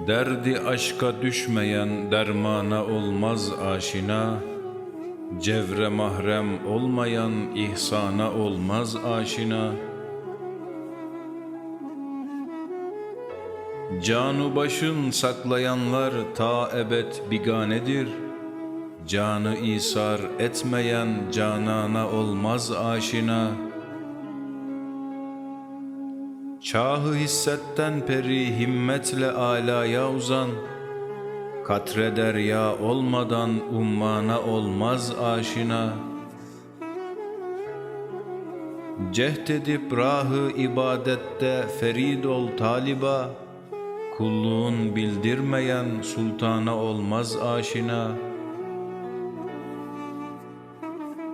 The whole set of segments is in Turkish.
Derdi aşka düşmeyen dermana olmaz aşina. Cevre mahrem olmayan ihsana olmaz aşina. Canu başın saklayanlar ta ebed biganedir. Canı isar etmeyen canana olmaz aşina Çahı hissetten peri himmetle alaya uzan. Katre derya olmadan ummana olmaz aşina. Cehd edip rahı ibadette ferid ol taliba. Kulluğun bildirmeyen sultana olmaz aşina.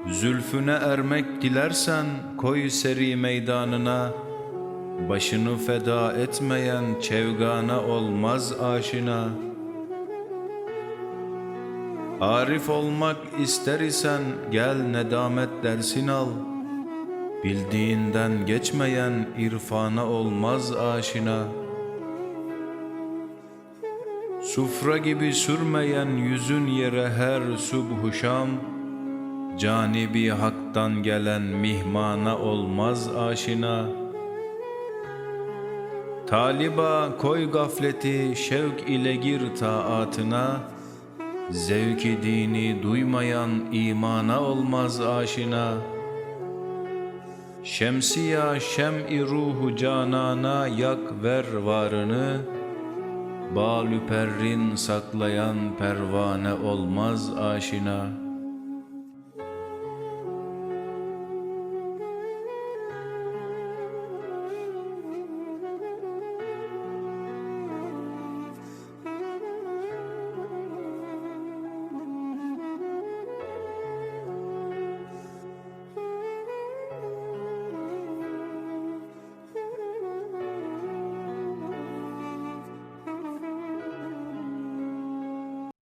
Zülfüne ermek dilersen koy seri meydanına Başını feda etmeyen çevgana olmaz aşina. Arif olmak ister isen gel nedamet dersin al. Bildiğinden geçmeyen irfana olmaz aşina. Sufra gibi sürmeyen yüzün yere her subhu şam. Canibi haktan gelen mihmana olmaz aşina Taliba koy gafleti şevk ile gir taatına. Zevki dini duymayan imana olmaz aşina. Şemsiya şem-i ruhu canana yak ver varını. Balü perrin saklayan pervane olmaz aşina